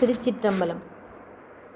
திருச்சிற்றம்பலம்.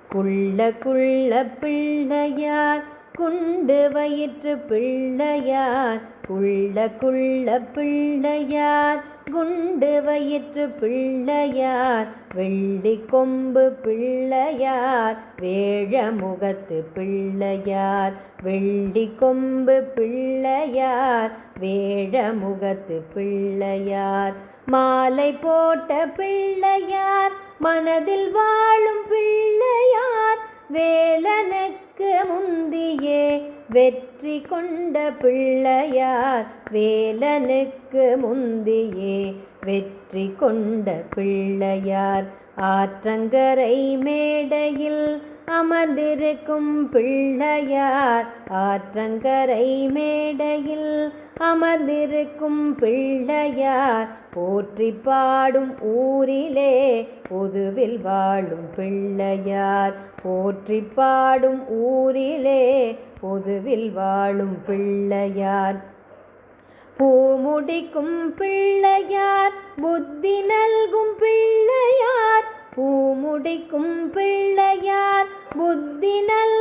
குள்ள குள்ள பிள்ளையார் குண்டு வயிற்று பிள்ளையார் குள்ள குள்ள பிள்ளையார். குண்டு வயிற்று பிள்ளையார் வெள்ளி கொம்பு பிள்ளையார். வேழமுகத்து பிள்ளையார் வெள்ளி கொம்பு பிள்ளையார். வேழமுகத்து பிள்ளையார். மாலை போட்ட பிள்ளையார் மனதில் வாழும் பிள்ளையார். வேலனுக்கு முந்தியே. வெற்றி கொண்ட பிள்ளையார் வேலனுக்கு முந்தியே. வெற்றி கொண்ட பிள்ளையார் ஆற்றங்கரை மேடையில் அமர்ந்திருக்கும் பிள்ளையார். ஆற்றங்கரை மேடையில் அமர்ந்திருக்கும் பிள்ளையார் போற்றி பாடும் ஊரிலே பொதுவில் வாழும் பிள்ளையார். போற்றி பாடும் ஊரிலே பொதுவில் வாழும் பிள்ளையார். பூமுடிக்கும் பிள்ளையார் புத்தி நல்கும் பிள்ளையார். பூமுடிக்கும் பிள்ளையார் புத்தி நல்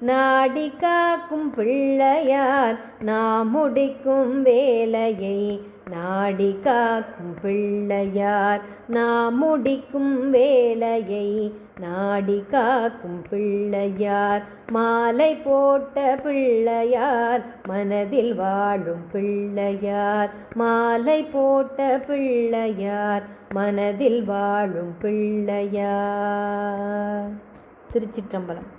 நாடி காக்கும் பிள்ளையார் நாம் முடிக்கும் வேலையை நாடி காக்கும் பிள்ளையார் நாம் முடிக்கும் வேலையை நாடி காக்கும் பிள்ளையார். மாலை போட்ட பிள்ளையார் மனதில் வாழும் பிள்ளையார். மாலை போட்ட பிள்ளையார் மனதில் வாழும் பிள்ளையார். திருச்சிற்றம்பலம்.